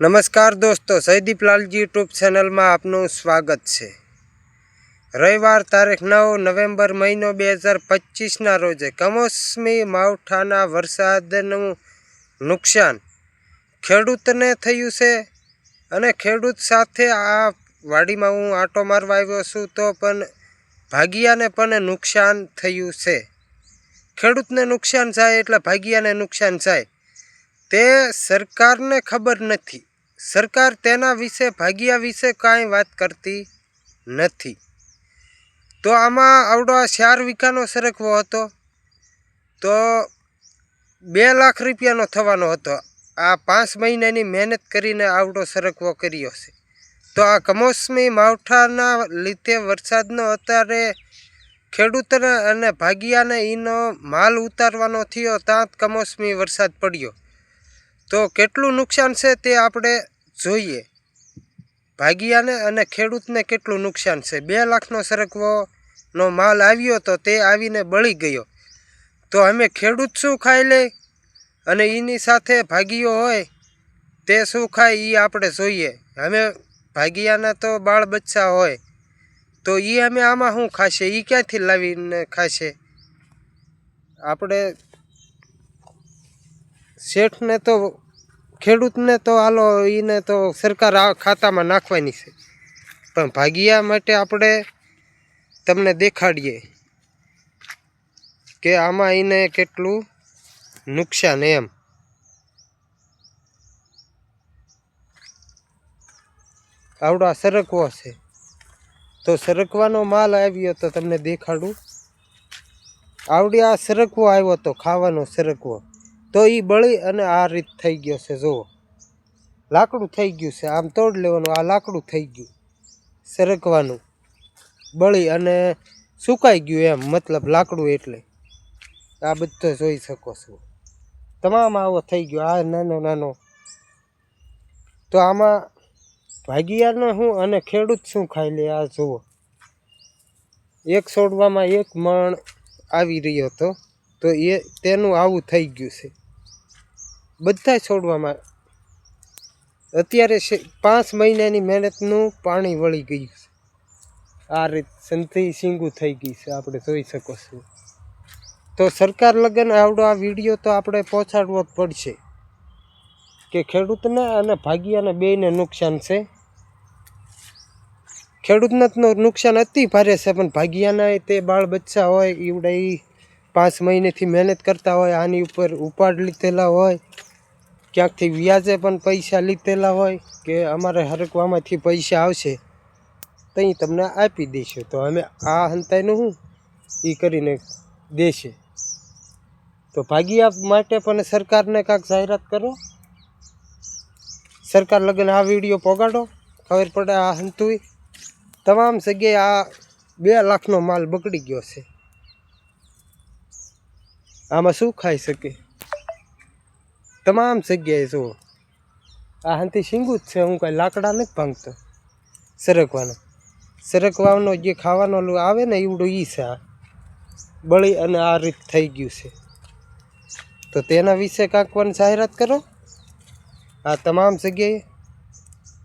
નમસ્કાર દોસ્તો સૈદીપ લાલજી યુટ્યુબ ચેનલમાં આપનું સ્વાગત છે. રવિવાર તારીખ નવ નવેમ્બર મહિનો બે હજાર પચીસના રોજે કમોસમી માવઠાના વરસાદનું નુકસાન ખેડૂતને થયું છે અને ખેડૂત સાથે આ વાડીમાં હું આંટો મારવા આવ્યો છું તો પણ ભાગિયાને પણ નુકસાન થયું છે. ખેડૂતને નુકસાન થાય એટલે ભાગિયાને નુકસાન થાય. તે સરકારને ખબર નથી. સરકાર તેના વિશે, ભાગ્યા વિશે કાંઈ વાત કરતી નથી. તો આમાં આવડો ચાર વીઘાનો સરકવો હતો. તો બે લાખ રૂપિયાનો થવાનો હતો. આ પાંચ મહિનાની મહેનત કરીને આવડો સરકવો કર્યો છે. તો આ કમોસમી માવઠાના લીધે વરસાદનો અત્યારે ખેડૂતને અને ભાગિયાને એનો માલ ઉતારવાનો થયો, ત્યાં જ કમોસમી વરસાદ પડ્યો. તો કેટલું નુકસાન છે તે આપણે જોઈએ. ભાગિયાને અને ખેડૂતને કેટલું નુકસાન છે? બે લાખનો સરકવોનો માલ આવ્યો તો તે આવીને બળી ગયો. તો અમે ખેડૂત શું ખાઈ લે? અને એની સાથે ભાગીઓ હોય તે શું ખાય એ આપણે જોઈએ. અમે ભાગિયાના તો બાળ બચ્ચા હોય, તો એ અમે આમાં શું ખાશે? એ ક્યાંથી લાવીને ખાશે? આપણે શેઠને તો, ખેડૂતને તો હાલો એને તો સરકાર આ ખાતામાં નાખવાની છે. પણ ભાગીયા માટે આપણે તમને દેખાડીએ કે આમાં એને કેટલું નુકસાન એમ. આવડો આ સરકવો છે. તો સરકવાનો માલ આવ્યો તો તમને દેખાડું. આવડી આ સરકવો આવ્યો તો ખાવાનો સરકવો. તો એ બળી અને આ રીત થઈ ગયો છે, જુઓ. લાકડું થઈ ગયું છે, આમ તોડ લેવાનું, આ લાકડું થઈ ગયું, સરકવાનું. બળી અને સુકાઈ ગયું એમ, મતલબ લાકડું એટલે. આ બધો જોઈ શકો છો. તમામ આવો થઈ ગયો, આ નાનો નાનો. તો આમાં ભાગિયાનો હું અને ખેડૂત શું ખાઈ લે, આ જુઓ. એક છોડવામાં એક મણ આવી રહ્યો હતો, તો એ તેનું આવું થઈ ગયું છે. બધા છોડવામાં. અત્યારે પાંચ મહિનાની મહેનતનું પાણી વળી ગયું છે. આ રીત સંતી સિંગું થઈ ગઈ છે, આપણે જોઈ શકો છો. તો સરકાર લગન આવડો આ વીડિયો તો આપણે પહોંચાડવો જ પડશે. કે ખેડૂતને અને ભાગિયાને બેયને નુકસાન છે. ખેડૂતને નુકસાન અતિ ભારે છે, પણ ભાગિયાના તે બાળ બચ્ચા હોય એવડે એ પાંચ મહિનેથી મહેનત કરતા હોય, આની ઉપર ઉપાડ લીધેલા હોય ક્યાંકથી વ્યાજે પણ પૈસા લીધેલા હોય કે અમારે હરકવામાંથી પૈસા આવશે તો તમને આપી દઈશું તો અમે આ હંતાઈનું શું એ કરીને દેશે. તો ભાગીયા માટે પણ સરકારને કાંઈક જાહેરાત કરો. સરકાર લગ્ન આ વીડિયો પોગાડો. ખબર પડે આ હંતુય. તમામ જગ્યાએ આ બે લાખનો માલ બગડી ગયો છે. આમાં શું ખાઈ શકે? તમામ જગ્યાએ જુઓ. આ હાંથી શીંગું જ છે, હું કાંઈ લાકડા નથી ભાંગતો. સરકવાનો. સરકવાનો જે ખાવાનો લો આવે ને એવડું ઈ છે આ. બળી અને આ રીત થઈ ગયું છે. તો તેના વિશે કાંક પણ જાહેરાત કરો. આ તમામ જગ્યાએ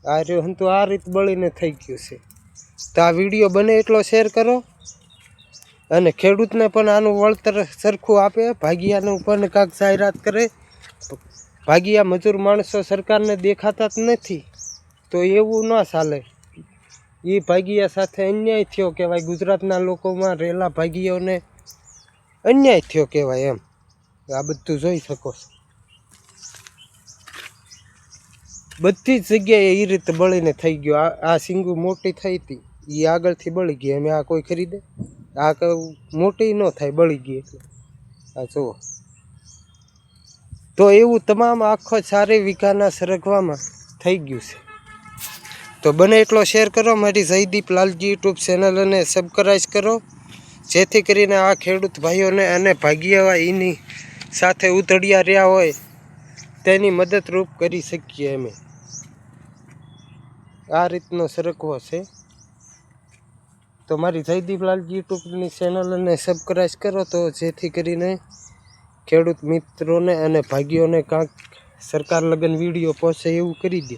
આ રહ્યો હંતુ આ રીત બળીને થઈ ગયું છે. તો આ વીડિયો બને એટલો શેર કરો અને ખેડૂતને પણ આનું વળતર સરખું આપે, ભાગિયાનું પણ કાંક જાહેરાત કરે. ભાગિયા મજૂર માણસો સરકારને દેખાતા જ નથી. તો એવું ન ચાલે. એ ભાગીયા સાથે અન્યાય થયો કહેવાય. ગુજરાતના લોકોમાં રહેલા ભાગીઓને અન્યાય થયો કહેવાય એમ. આ બધું જોઈ શકો છો. બધી જ જગ્યાએ એ રીતે બળીને થઈ ગયો. આ સિંગુ મોટી થઈ હતી. એ આગળથી બળી ગઈ. અમે આ કોઈ ખરીદે? આ મોટી ન થાય, બળી ગઈ એટલે. આ જુઓ. તો એવું તમામ આખો સારી વીઘાના સરગવામાં થઈ ગયું છે. તો બને એટલો શેર કરો, મારી જયદીપ લાલજી યુટ્યુબ ચેનલને સબસ્ક્રાઈબ કરો. જેથી કરીને આ ખેડૂત ભાઈઓને અને ભાગ્યવા એની સાથે ઉતળિયા રહ્યા હોય, તેની મદદરૂપ કરી શકીએ અમે. આ રીતનો સરકવો છે. તો મારી જયદીપ લાલજી યુટ્યુબની ચેનલને સબસ્ક્રાઈબ કરો તો જેથી કરીને ખેડૂત મિત્રોને અને ભાગ્યોને કાંઈક સરકાર લગન વીડિયો પહોંચે એવું કરી દો.